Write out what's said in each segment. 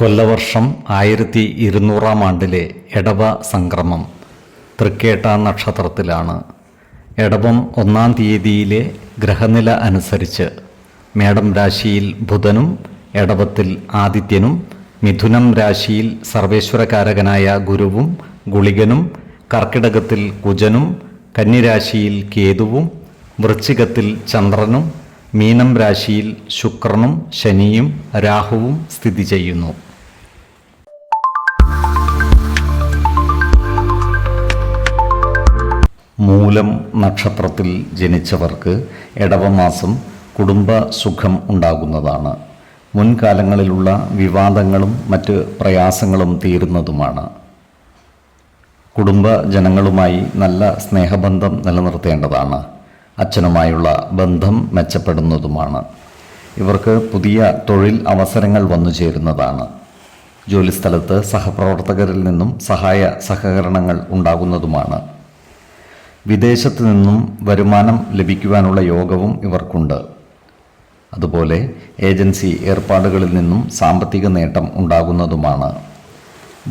കൊല്ലവർഷം ആയിരത്തി ഇരുന്നൂറാം ആണ്ടിലെ എടവ സംക്രമം തൃക്കേട്ട നക്ഷത്രത്തിലാണ്. എടവം ഒന്നാം തീയതിയിലെ ഗ്രഹനില അനുസരിച്ച് മേടം രാശിയിൽ ബുധനും എടവത്തിൽ ആദിത്യനും മിഥുനം രാശിയിൽ സർവേശ്വരകാരകനായ ഗുരുവും ഗുളികനും കർക്കിടകത്തിൽ കുജനും കന്നിരാശിയിൽ കേതുവും വൃശ്ചികത്തിൽ ചന്ദ്രനും മീനം രാശിയിൽ ശുക്രനും ശനിയും രാഹുവും സ്ഥിതി ചെയ്യുന്നു. മൂലം നക്ഷത്രത്തിൽ ജനിച്ചവർക്ക് ഇടവമാസം കുടുംബ സുഖം ഉണ്ടാകുന്നതാണ്. മുൻകാലങ്ങളിലുള്ള വിവാദങ്ങളും മറ്റ് പ്രയാസങ്ങളും തീരുന്നതുമാണ്. കുടുംബ ജനങ്ങളുമായി നല്ല സ്നേഹബന്ധം നിലനിർത്തേണ്ടതാണ്. അച്ഛനുമായുള്ള ബന്ധം മെച്ചപ്പെടുന്നതുമാണ്. ഇവർക്ക് പുതിയ തൊഴിൽ അവസരങ്ങൾ വന്നു ചേരുന്നതാണ്. ജോലിസ്ഥലത്ത് സഹപ്രവർത്തകരിൽ നിന്നും സഹായ സഹകരണങ്ങൾ ഉണ്ടാകുന്നതുമാണ്. വിദേശത്ത് നിന്നും വരുമാനം ലഭിക്കുവാനുള്ള യോഗവും ഇവർക്കുണ്ട്. അതുപോലെ ഏജൻസി ഏർപ്പാടുകളിൽ നിന്നും സാമ്പത്തിക നേട്ടം ഉണ്ടാകുന്നതുമാണ്.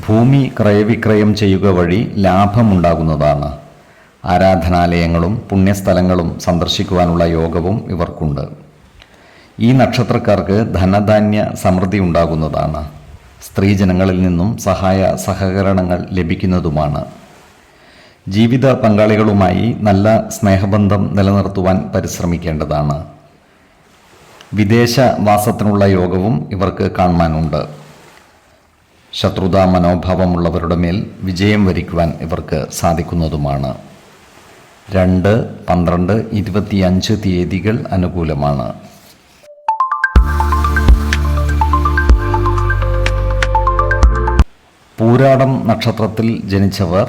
ഭൂമി ക്രയവിക്രയം ചെയ്യുക വഴി ലാഭമുണ്ടാകുന്നതാണ്. ആരാധനാലയങ്ങളും പുണ്യസ്ഥലങ്ങളും സന്ദർശിക്കുവാനുള്ള യോഗവും ഇവർക്കുണ്ട്. ഈ നക്ഷത്രക്കാർക്ക് ധനധാന്യ സമൃദ്ധി ഉണ്ടാകുന്നതാണ്. സ്ത്രീജനങ്ങളിൽ നിന്നും സഹായ സഹകരണങ്ങൾ ലഭിക്കുന്നതുമാണ്. ജീവിത പങ്കാളികളുമായി നല്ല സ്നേഹബന്ധം നിലനിർത്തുവാൻ പരിശ്രമിക്കേണ്ടതാണ്. വിദേശവാസത്തിനുള്ള യോഗവും ഇവർക്ക് കാണുവാനുണ്ട്. ശത്രുതാ മനോഭാവമുള്ളവരുടെ മേൽ വിജയം വരിക്കുവാൻ ഇവർക്ക് സാധിക്കുന്നതുമാണ്. രണ്ട് പന്ത്രണ്ട് ഇരുപത്തിയഞ്ച് തീയതികൾ അനുകൂലമാണ്. പൂരാടം നക്ഷത്രത്തിൽ ജനിച്ചവർ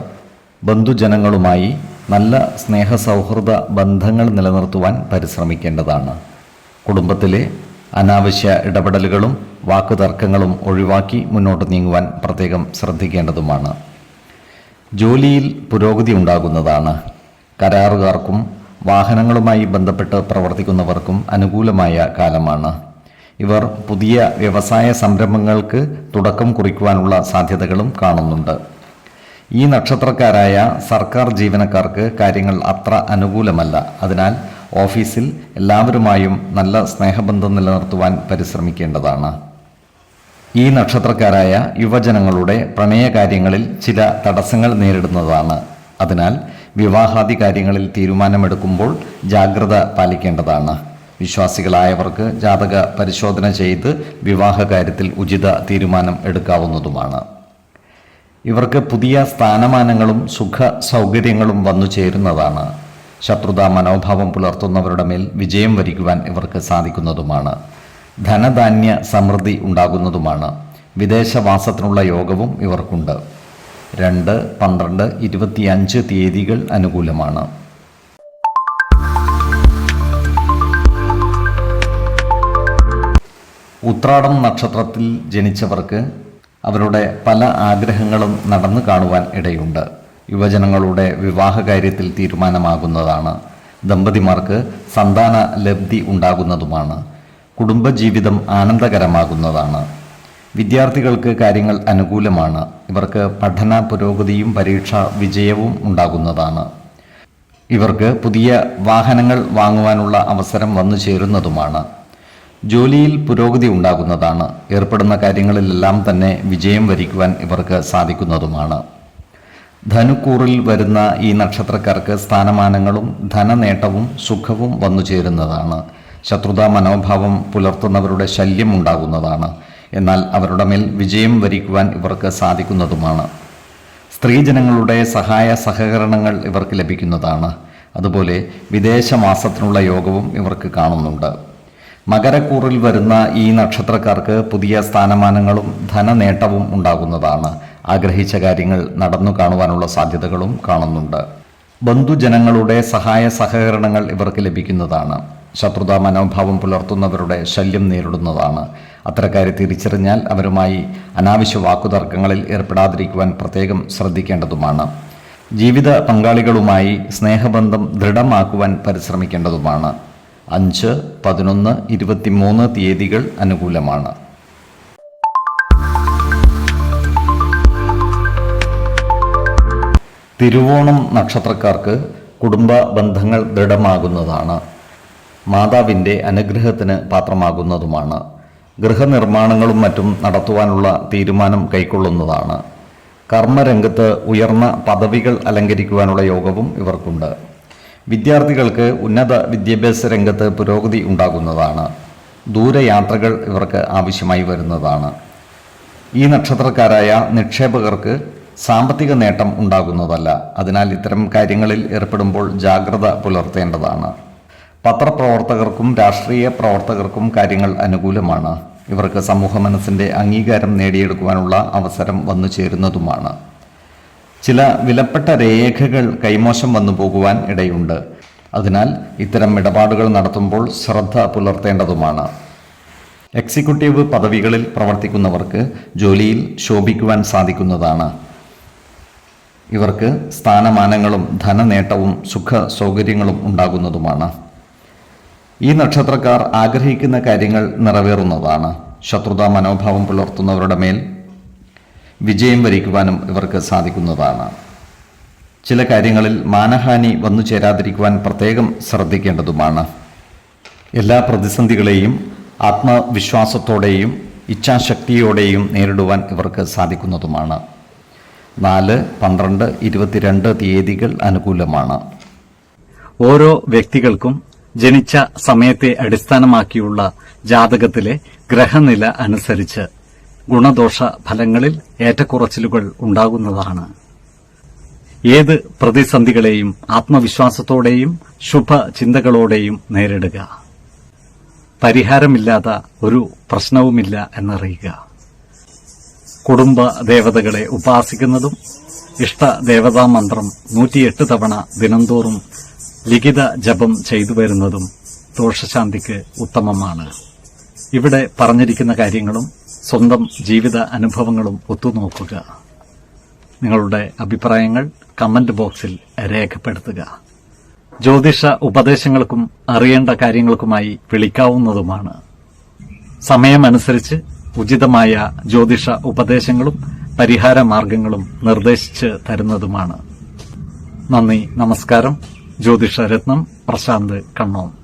ബന്ധുജനങ്ങളുമായി നല്ല സ്നേഹ സൗഹൃദ ബന്ധങ്ങൾ നിലനിർത്തുവാൻ പരിശ്രമിക്കേണ്ടതാണ്. കുടുംബത്തിലെ അനാവശ്യ ഇടപെടലുകളും വാക്കുതർക്കങ്ങളും ഒഴിവാക്കി മുന്നോട്ട് നീങ്ങുവാൻ പ്രത്യേകം ശ്രദ്ധിക്കേണ്ടതുമാണ്. ജോലിയിൽ പുരോഗതി ഉണ്ടാകുന്നതാണ്. കരാറുകാർക്കും വാഹനങ്ങളുമായി ബന്ധപ്പെട്ട് പ്രവർത്തിക്കുന്നവർക്കും അനുകൂലമായ കാലമാണ്. ഇവർ പുതിയ വ്യവസായ സംരംഭങ്ങൾക്ക് തുടക്കം കുറിക്കുവാനുള്ള സാധ്യതകളും കാണുന്നുണ്ട്. ഈ നക്ഷത്രക്കാരായ സർക്കാർ ജീവനക്കാർക്ക് കാര്യങ്ങൾ അത്ര അനുകൂലമല്ല. അതിനാൽ ഓഫീസിൽ എല്ലാവരുമായും നല്ല സ്നേഹബന്ധം നിലനിർത്തുവാൻ പരിശ്രമിക്കേണ്ടതാണ്. ഈ നക്ഷത്രക്കാരായ യുവജനങ്ങളുടെ പ്രണയകാര്യങ്ങളിൽ ചില തടസ്സങ്ങൾ നേരിടുന്നതാണ്. അതിനാൽ വിവാഹാദി കാര്യങ്ങളിൽ തീരുമാനമെടുക്കുമ്പോൾ ജാഗ്രത പാലിക്കേണ്ടതാണ്. വിശ്വാസികളായവർക്ക് ജാതക പരിശോധന ചെയ്ത് വിവാഹ കാര്യത്തിൽ ഉചിത തീരുമാനം എടുക്കാവുന്നതുമാണ്. ഇവർക്ക് പുതിയ സ്ഥാനമാനങ്ങളും സുഖ സൗകര്യങ്ങളും വന്നു ചേരുന്നതാണ്. ശത്രുതാ മനോഭാവം പുലർത്തുന്നവരുടെ മേൽ വിജയം വരിക്കുവാൻ ഇവർക്ക് സാധിക്കുന്നതുമാണ്. ധനധാന്യ സമൃദ്ധി ഉണ്ടാകുന്നതുമാണ്. വിദേശവാസത്തിനുള്ള യോഗവും ഇവർക്കുണ്ട്. രണ്ട് പന്ത്രണ്ട് ഇരുപത്തിയഞ്ച് തീയതികൾ അനുകൂലമാണ്. ഉത്രാടം നക്ഷത്രത്തിൽ ജനിച്ചവർക്ക് അവരുടെ പല ആഗ്രഹങ്ങളും നടന്നു കാണുവാൻ ഇടയുണ്ട്. യുവജനങ്ങളുടെ വിവാഹ കാര്യത്തിൽ തീരുമാനമാകുന്നതാണ്. ദമ്പതിമാർക്ക് സന്താന ലബ്ധി ഉണ്ടാകുന്നതുമാണ്. കുടുംബജീവിതം ആനന്ദകരമാകുന്നതാണ്. വിദ്യാർത്ഥികൾക്ക് കാര്യങ്ങൾ അനുകൂലമാണ്. ഇവർക്ക് പഠന പുരോഗതിയും പരീക്ഷാ വിജയവും ഉണ്ടാകുന്നതാണ്. ഇവർക്ക് പുതിയ വാഹനങ്ങൾ വാങ്ങുവാനുള്ള അവസരം വന്നു ചേരുന്നതുമാണ്. ജോലിയിൽ പുരോഗതി ഉണ്ടാകുന്നതാണ്. ഏർപ്പെടുന്ന കാര്യങ്ങളിലെല്ലാം തന്നെ വിജയം വരിക്കുവാൻ ഇവർക്ക് സാധിക്കുന്നതുമാണ്. ധനുക്കൂറിൽ വരുന്ന ഈ നക്ഷത്രക്കാർക്ക് സ്ഥാനമാനങ്ങളും ധനനേട്ടവും സുഖവും വന്നു ചേരുന്നതാണ്. ശത്രുതാ മനോഭാവം പുലർത്തുന്നവരുടെ ശല്യം ഉണ്ടാകുന്നതാണ്. എന്നാൽ അവരുടെ മേൽ വിജയം വരിക്കുവാൻ ഇവർക്ക് സാധിക്കുന്നതുമാണ്. സ്ത്രീജനങ്ങളുടെ സഹായ സഹകരണങ്ങൾ ഇവർക്ക് ലഭിക്കുന്നതാണ്. അതുപോലെ വിദേശമാസത്തിനുള്ള യോഗവും ഇവർക്ക് കാണുന്നുണ്ട്. മകരക്കൂറിൽ വരുന്ന ഈ നക്ഷത്രക്കാർക്ക് പുതിയ സ്ഥാനമാനങ്ങളും ധനനേട്ടവും ഉണ്ടാകുന്നതാണ്. ആഗ്രഹിച്ച കാര്യങ്ങൾ നടന്നു കാണുവാനുള്ള സാധ്യതകളും കാണുന്നുണ്ട്. ബന്ധുജനങ്ങളുടെ സഹായ സഹകരണങ്ങൾ ഇവർക്ക് ലഭിക്കുന്നതാണ്. ശത്രുതാ മനോഭാവം പുലർത്തുന്നവരുടെ ശല്യം നേരിടുന്നതാണ്. അത്തരക്കാരെ തിരിച്ചറിഞ്ഞാൽ അവരുമായി അനാവശ്യ വാക്കുതർക്കങ്ങളിൽ ഏർപ്പെടാതിരിക്കുവാൻ പ്രത്യേകം ശ്രദ്ധിക്കേണ്ടതുമാണ്. ജീവിത പങ്കാളികളുമായി സ്നേഹബന്ധം ദൃഢമാക്കുവാൻ പരിശ്രമിക്കേണ്ടതുമാണ്. അഞ്ച് പതിനൊന്ന് ഇരുപത്തിമൂന്ന് തീയതികൾ അനുകൂലമാണ്. തിരുവോണം നക്ഷത്രക്കാർക്ക് കുടുംബ ബന്ധങ്ങൾ ദൃഢമാകുന്നതാണ്. മാതാവിന്റെ അനുഗ്രഹത്തിന് പാത്രമാകുന്നതുമാണ്. ഗൃഹനിർമ്മാണങ്ങളും മറ്റും നടത്തുവാനുള്ള തീരുമാനം കൈക്കൊള്ളുന്നതാണ്. കർമ്മരംഗത്ത് ഉയർന്ന പദവികൾ അലങ്കരിക്കുവാനുള്ള യോഗവും ഇവർക്കുണ്ട്. വിദ്യാർത്ഥികൾക്ക് ഉന്നത വിദ്യാഭ്യാസ രംഗത്ത് പുരോഗതി ഉണ്ടാകുന്നതാണ്. ദൂരയാത്രകൾ ഇവർക്ക് ആവശ്യമായി വരുന്നതാണ്. ഈ നക്ഷത്രക്കാരായ നിക്ഷേപകർക്ക് സാമ്പത്തിക നേട്ടം ഉണ്ടാകുന്നതല്ല. അതിനാൽ ഇത്തരം കാര്യങ്ങളിൽ ഏർപ്പെടുമ്പോൾ ജാഗ്രത പുലർത്തേണ്ടതാണ്. പത്രപ്രവർത്തകർക്കും രാഷ്ട്രീയ പ്രവർത്തകർക്കും കാര്യങ്ങൾ അനുകൂലമാണ്. ഇവർക്ക് സമൂഹ മനസ്സിന്റെ അംഗീകാരം നേടിയെടുക്കുവാനുള്ള അവസരം വന്നു ചേരുന്നതുമാണ് ചില വിലപ്പെട്ട രേഖകൾ കൈമോശം വന്നു പോകുവാൻ ഇടയുണ്ട്. അതിനാൽ ഇത്തരം ഇടപാടുകൾ നടത്തുമ്പോൾ ശ്രദ്ധ പുലർത്തേണ്ടതുമാണ്. എക്സിക്യൂട്ടീവ് പദവികളിൽ പ്രവർത്തിക്കുന്നവർക്ക് ജോലിയിൽ ശോഭിക്കുവാൻ സാധിക്കുന്നതാണ്. ഇവർക്ക് സ്ഥാനമാനങ്ങളും ധനനേട്ടവും സുഖ സൗകര്യങ്ങളും ഉണ്ടാകുന്നതുമാണ്. ഈ നക്ഷത്രക്കാർ ആഗ്രഹിക്കുന്ന കാര്യങ്ങൾ നിറവേറുന്നതാണ്. ശത്രുതാ മനോഭാവം പുലർത്തുന്നവരുടെ മേൽ വിജയം വരിക്കുവാനും ഇവർക്ക് സാധിക്കുന്നതാണ്. ചില കാര്യങ്ങളിൽ മാനഹാനി വന്നു ചേരാതിരിക്കുവാൻ പ്രത്യേകം ശ്രദ്ധിക്കേണ്ടതുമാണ്. എല്ലാ പ്രതിസന്ധികളെയും ആത്മവിശ്വാസത്തോടെയും ഇച്ഛാശക്തിയോടെയും നേരിടുവാൻ ഇവർക്ക് സാധിക്കുന്നതുമാണ്. നാല് പന്ത്രണ്ട് ഇരുപത്തിരണ്ട് തീയതികൾ അനുകൂലമാണ്. ഓരോ വ്യക്തികൾക്കും ജനിച്ച സമയത്തെ അടിസ്ഥാനമാക്കിയുള്ള ജാതകത്തിലെ ഗ്രഹനില അനുസരിച്ച് ഗുണദോഷ ഫലങ്ങളിൽ ഏറ്റക്കുറച്ചിലുകൾ ഉണ്ടാകുന്നതാണ്. ഏത് പ്രതിസന്ധികളെയും ആത്മവിശ്വാസത്തോടെയും ശുഭചിന്തകളോടെയും നേരിടുക. പരിഹാരമില്ലാത്ത ഒരു പ്രശ്നവുമില്ല എന്നറിയുക. കുടുംബ ദേവതകളെ ഉപാസിക്കുന്നതും ഇഷ്ട ദേവതാ മന്ത്രം നൂറ്റിയെട്ട് തവണ ദിനംതോറും ലിഖിത ജപം ചെയ്തു വരുന്നതും ദോഷശാന്തിക്ക് ഉത്തമമാണ്. ഇവിടെ പറഞ്ഞിരിക്കുന്ന കാര്യങ്ങളും സ്വന്തം ജീവിത അനുഭവങ്ങളും ഒത്തുനോക്കുക. നിങ്ങളുടെ അഭിപ്രായങ്ങൾ കമന്റ് ബോക്സിൽ രേഖപ്പെടുത്തുക. ജ്യോതിഷ ഉപദേശങ്ങൾക്കും അറിയേണ്ട കാര്യങ്ങൾക്കുമായി വിളിക്കാവുന്നതുമാണ്. സമയമനുസരിച്ച് ഉചിതമായ ജ്യോതിഷ ഉപദേശങ്ങളും പരിഹാര മാർഗങ്ങളും നിർദ്ദേശിച്ച് തരുന്നതുമാണ്. നന്ദി നമസ്കാരം. ജ്യോതിഷ രത്നം പ്രശാന്ത് കണ്ണോം.